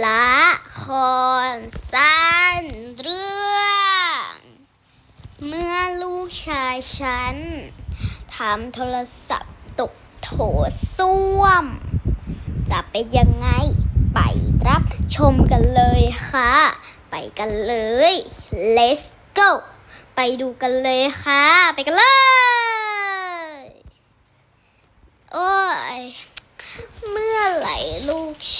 ละครสั้นเรื่อง เมื่อลูกชายฉันทำโทรศัพท์ตกโถส้วม จะเป็นยังไงไปรับชมกันเลยค่ะ ไปกันเลย let's go ไปดูกันเลยค่ะ ไปกันเลย โอ้ย เมื่อไหร่ลูกช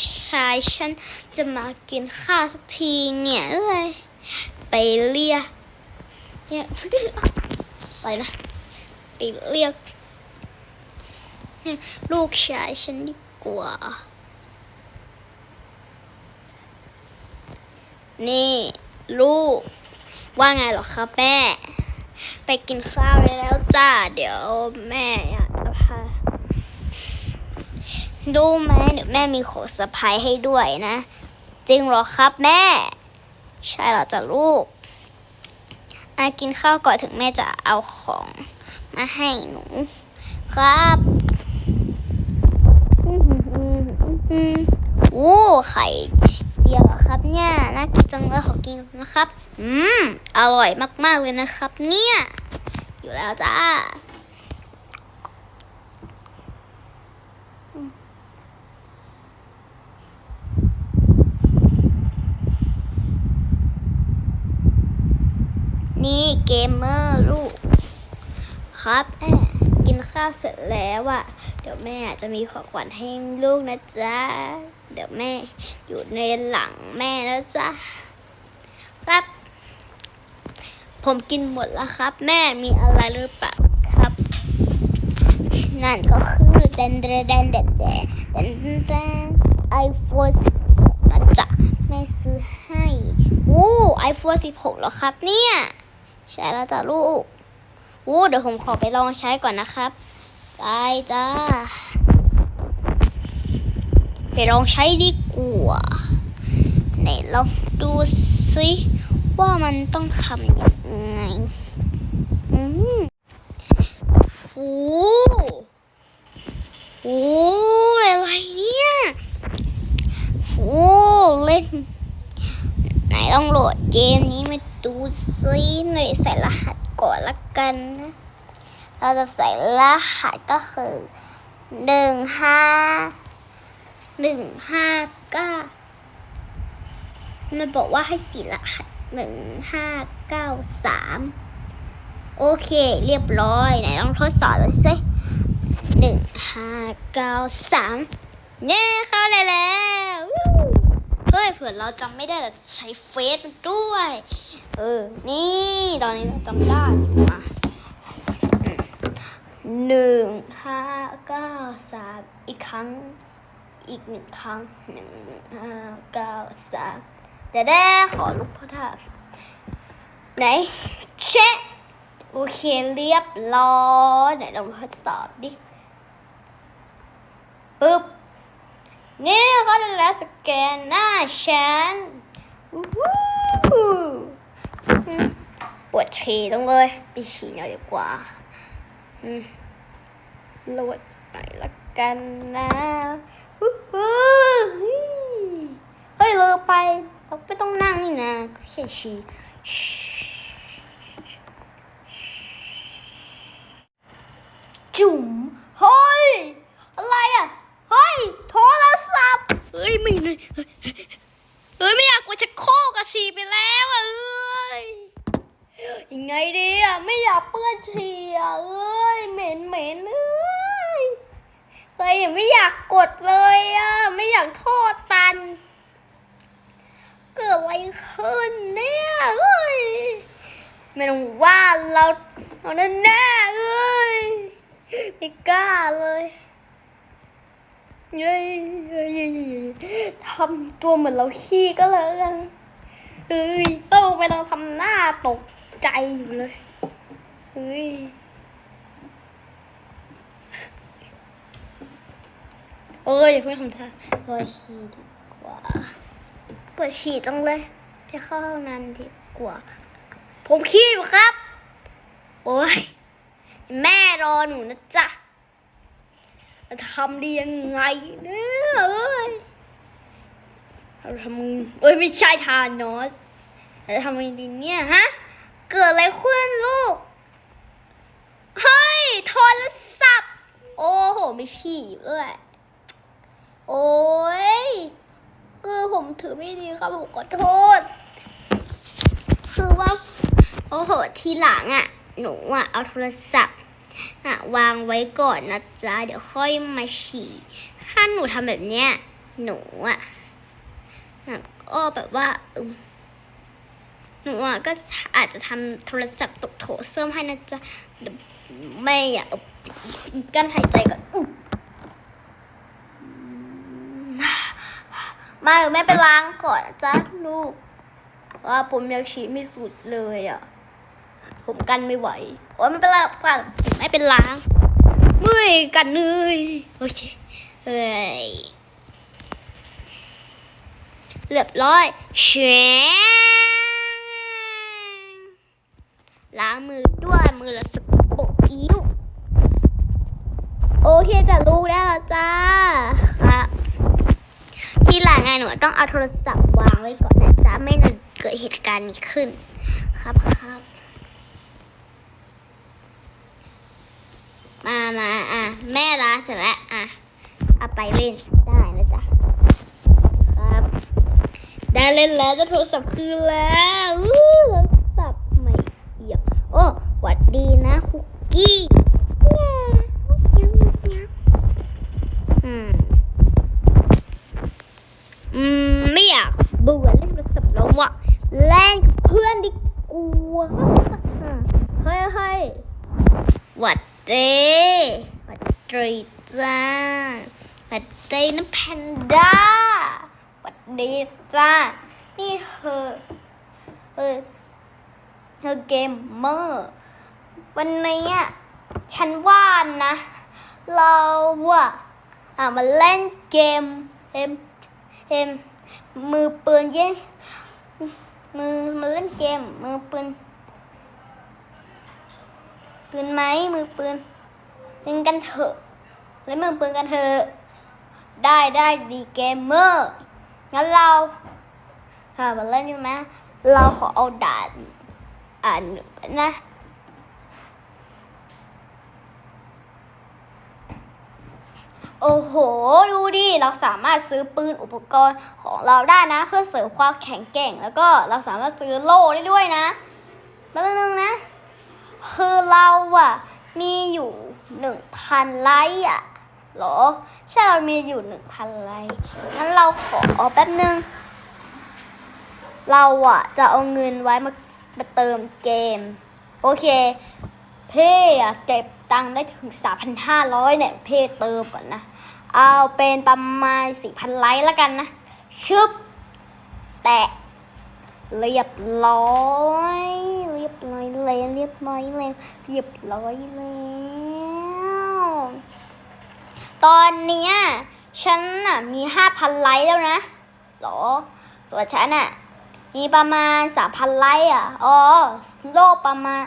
ายฉันจะมากินข้าวสักทีเนี่ยเอ้ยไปเรียกเนี่ยไปนะไปเรียก ลูกชายฉันดีกว่า นี่ลูก ว่าไงหรอครับแม่ ไปกินข้าวได้แล้วจ้า เดี๋ยวแม่ ดูไหมเดี๋ยวแม่มีของเซอร์ไพรส์ให้ด้วยนะ จริงเหรอครับแม่ ใช่เหรอจ้ะลูกอากินข้าวก่อนถึงแม่จะเอาของมาให้หนู ครับอื้อหืออื้อหือโอ้ไข่เจียวเหรอครับเนี่ยน่ากินจังเลยขอกินนะครับ อืม อร่อยมากๆเลยนะครับ เนี่ย อยู่แล้วจ้า นี่เกมเมอร์ลูก ครับแม่กินข้าวเสร็จแล้วอะเดี๋ยวแม่จะมีของขวัญให้ลูกนะจ๊ะ เดี๋ยวแม่อยู่ในหลังแม่แล้วจ้ะครับ ผมกินหมดแล้วครับ แม่มีอะไรหรือเปล่าครับ นั่นก็คือเดนเดนเดนเดนเดนเดนเดนไอโฟนสิบหกนะจ๊ะ แม่ซื้อให้ โอ้ไอโฟนสิบหกแล้วครับเนี่ย ใช่แล้วจ้ะลูกโอ้เดี๋ยวผมขอไปลองใช้ก่อนนะครับได้จ้า ไปลองใช้ดีกว่าไหนลองดูสิว่ามันต้องทำยังไง อืมโอ้โอ้อะไรเนี่ยโอ้เล่น ไหนต้องโหลดเกมนี้มา ดูซิหน่อยใส่รหัสก่อนละกันนะเราจะใส่รหัสก็คือหนึ่งห้าหนึ่งห้าเก้ามันบอกว่าให้สี่รหัสหนึ่งห้าเก้าสามโอเค เรียบร้อยไหนลองทดสอบดูสิหนึ่งห้าเก้าสามเนี่ยเข้าเลยแล้วเฮ้ยเผื่อเราจำไม่ได้ใช้เฟซมันด้วย เออ นี่ตอนนี้เราจำได้อยู่มาหนึ่งห้าเก้าสามอีกครั้ง อีกหนึ่งครั้งหนึ่งห้าเก้าสามแต่ได้ขอลูกพ่อทาไหน เช็คโอเคเรียบร้อยไหนลองทดสอบดิปึ๊บนี่เขาจะแล้วสแกนหน้าฉันวู้ฮู้ ปวดฉี่ต้องเลยไปฉี่หน่อยดีกว่าโหลดไปละกันนะเฮ้ยเลอไปเราไม่ต้องนั่งนี่นะแค่ฉี่จุ๋มเฮ้ย อะไรอะ เฮ้ย โทรศัพท์ เฮ้ย ไม่เลยเฮ้ย ไม่อยากกดชักโครกอะฉี่ไปแล้วอะเอ้ย ยังไงดีอะไม่อยากเปื้อนฉี่อะเอ้ย เหม็นเหม็นเอ้ย เฮ้ยไม่อยากกดเลยอะ ไม่อยากโทษตัน เกิดอะไรขึ้นเนี่ยเอ้ยไม่ต้องว่าเราเอาแน่ๆเอ้ยไม่กล้าเลยเย้ยทำตัวเหมือนเราขี้ก็แล้วกันเฮ้ยเออไม่ต้องทำหน้าตกใจอยู่เลยเฮ้ย เอ้ยอย่าเพิ่งทำท่าปวดฉี่ดีกว่าปวดฉี่ต้องเลยไปเข้าห้องน้ำดีกว่า ผมขี้อยู่ครับ โอ้ยแม่รอหนูนะจ๊ะจะทำดียังไงเนี่ยเอ้ยเราทำเอ้ยไม่ใช่ทานอสเราจะทำยังไงดีเนี่ยฮะ เกิดอะไรขึ้นลูก เฮ้ย โทรศัพท์ โอ้โห ไม่ฉี่เลย โอ้ย คือผมถือไม่ดีครับผมขอโทษ คือว่า โอ้โห ทีหลังอะ หนูอะ เอาโทรศัพท์อะวางไว้ก่อนนะจ๊ะ เดี๋ยวค่อยมาฉี่ ถ้าหนูทำแบบเนี้ย หนูอะอะก็แบบว่าอืมหนูอะก็อาจจะทำโทรศัพท์ตกโถเสื่อมให้นะจ๊ะเดี๋ยวแม่อย่าเอากั้นหายใจก่อนอุ๊ย มาเดี๋ยวแม่ไปล้างก่อนจ๊ะลูกว่าผมอยากฉีดไม่สุดเลยอะ ผมกันไม่ไหว โอ้ยไม่เป็นไรหรอกจ้ะไม่เป็นล้างเมื่อยกันเลยโอเคเฮ้ยเรียบร้อยเชงล้างมือด้วยมือละสกปกอิ้วโอเคจะรู้แล้วล่ะจ้า ทีหลังไงหนูต้องเอาโทรศัพท์วางไว้ก่อนนะจ๊ะไม่นั้นเกิดเหตุการณ์นี้ขึ้น ครับครับ มามาอะ แม่ล้าเสร็จแล้วอะเอาไปเล่นได้นะจ๊ะครับ ได้เล่นแล้วจะโทรศัพท์คืนแล้วโทรศัพท์ใหม่เอี่ยมโอ้หวัดดีนะคุกกี้เนี่ยยังยังยังอืม อืม ไม่อยากเบื่อเล่นโทรศัพท์แล้วว่ะเล่นกับเพื่อนดีกว่าเฮ้ยเฮ้ย หวั ดดีหวัดดีจ้าหวัดดีนะแพนด้าหวัดดีจ้า นี่เธอเออเธอเกมเมอร์ วันนี้อะฉันว่านะ เราอะอะมาเล่นเกมเอ็มเอ็มมือปืนยิงมือมาเล่นเกมมือปืน ปืนไหมมือปืนเล่นกันเถอะเล่นมือปืนกันเถอะได้ได้ดีเกมเมอร์งั้นเราค่ะมาเล่นใช่ไหมเราขอเอาด่านอ่านหนึ่งกันนะโอ้โห ดูดิ เราสามารถซื้อปืนอุปกรณ์ของเราได้นะ เพื่อเสริมความแข็งแกร่ง แล้วก็เราสามารถซื้อโล่ได้ด้วยนะแป๊บนึงนะ คือเราอะมีอยู่หนึ่งพันไลค์อะเหรอ ใช่เรามีอยู่หนึ่งพันไลค์งั้นเราขอแป๊บนึง เราอะจะเอาเงินไว้มามาเติมเกม โอเค เพ่อะเก็บตังค์ได้ถึง3,500เนี่ยเพ่เติมก่อนนะ เอาเป็นประมาณ4,000ไลค์แล้วกันนะ ชึบ แตะ เรียบร้อยเรียบร้อยแล้วเรียบร้อยแล้วเรียบร้อยแล้วตอนเนี้ยฉันน่ะมี5,000ไลค์แล้วนะหรอส่วนฉันน่ะมีประมาณ3,000ไลค์อะอ๋อโลกประมาณ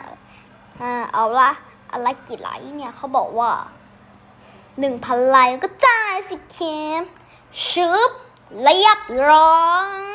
อ่าเอาละอะไรกี่ไลค์เนี่ยเขาบอกว่าหนึ่งพันไลค์ก็จ่ายสิเคมชึบเรียบร้อย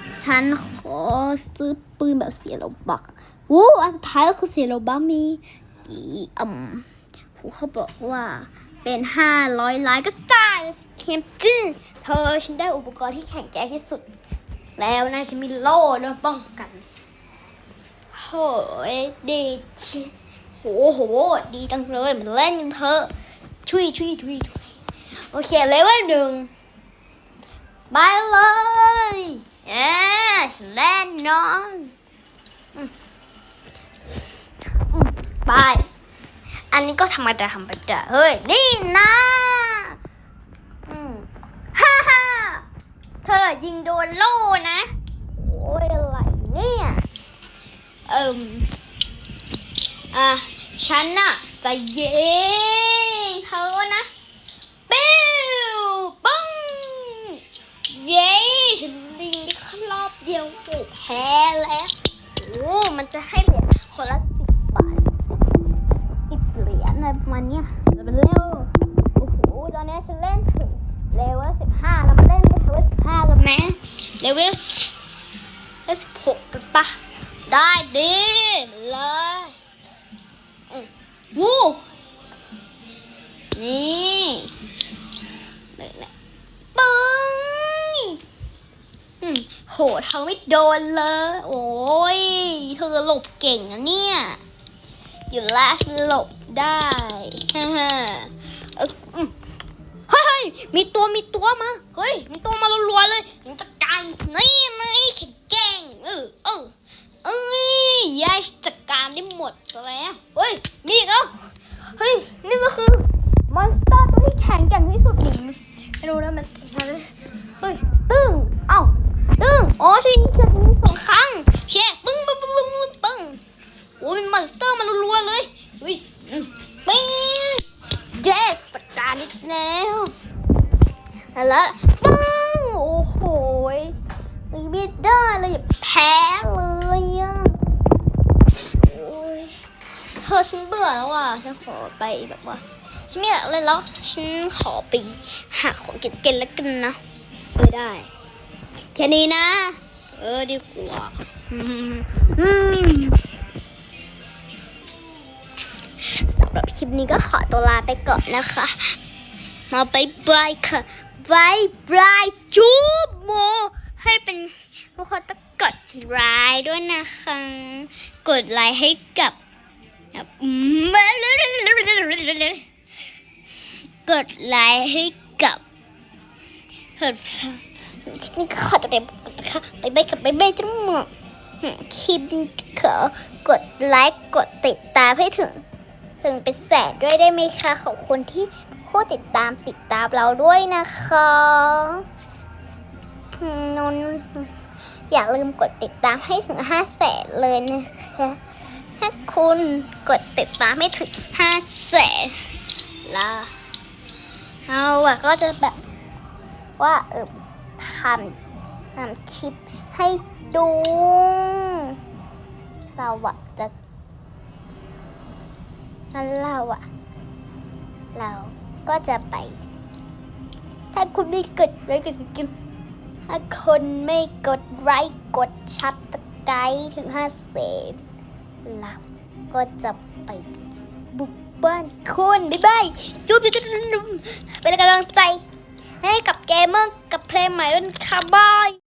ฉันขอซื้อปืนแบบเสียโลบักโอ้อันสุดท้ายก็คือเสียโลบักมีกี่อืมผู้เขาบอกว่าเป็นห้าร้อยล้านก็จ่ายเคมจื้อเธอฉันได้อุปกรณ์ที่แข็งแกร่งที่สุด แล้วนะฉันมีโล่ด้วยป้องกันโหยดีจิโหโห ดีจังเลยมันเล่นเถอช่วยช่วยช่วยช่วยโอเคเลเวลหนึ่งไปเลย เอ๊ฉันแน่นอนอืมอืมไปอันนี้ก็ธรรมดาธรรมดาเฮ้ย นี่นะฮ่าฮ่าเธอยิงโดนโล่นะ โอ้ยอะไรเนี่ย เอิมอะ ฉันน่ะจะยิงเธอนะ ปิ้วปึ้ง เย้ฉันยิงได้แค่รอบเดียวโอ้แพ้แล้วโอ้มันจะให้เหรียญคนละสิบบาทสิบเหรียญอะไรประมาณเนี้ยเราเป็นเร็วโอ้โหตอนนี้ฉันเล่นถึงเลเวลสิบห้าแล้วมาเล่นเลเวลสิบห้ากันไหมเลเวล โดนเลย โอ้ย เธอหลบเก่งนะเนี่ยอยู่ลาสหลบได้ฮ่าฮ่าเอ้ยเฮ้ยมีตัวมีตัวมา เฮ้ย มีตัวมารัวๆเลยมันจะกางนี่นี่ฉันแกงเออเออเอ้ยยายจัดการได้หมดแล้วเฮ้ย มีอีกแล้วเฮ้ย นี่มันคือมอนสเตอร์ตัวที่แข็งแกร่งที่สุดหนึ่ไม่รู้นะมันเฮ้ย ธอฉันเบื่อแล้วอะ ฉันขอไปแบบว่า ฉันไม่อยากเล่นแล้ว ฉันขอไปหาของเก็นๆแล้วกันนะ เออได้ แค่นี้นะ เออดีกว่าอืมอืมสำหรับคลิปนี้ก็ขอตัวลาไปก่อนนะคะ มาบายบายค่ะบายบายจูบโม ให้เป็นทุกคนต้องกดไลค์ด้วยนะคะ กดไลค์ให้กับ กดไลค์ให้กับกดนี่ขอตัวเด็กนะคะไปไปกับไปไปจังหมดคลิปนี้ขอกดไลค์กดติดตามให้ถึง ถึงเป็นแสนด้วยได้ไหมคะขอบคุณที่ผู้ติดตามติดตามเราด้วยนะคะนนอย่าลืมกดติดตามให้ถึงห้าแสนเลยนะคะ ถ้าคุณกดติดตามให้ถึงห้าแสนล้วเราอะก็จะแบบว่าเออทำทำคลิปให้ดู เราอะจะนั่นเราอะเราก็จะไป ถ้าคุณไม่กดไลค์กดสกิปถ้าคนไม่กดไลค์กดชับตะไคร้ถึงห้าเศษ เราก็จะไปบุกบ้านคุณบ๊ายบายจุ๊บจุ๊บจุ๊บจุ๊บเป็นกำลังใจ ให้กับเกมเมอร์กับเพลงใหม่ด้วยนะคะบาย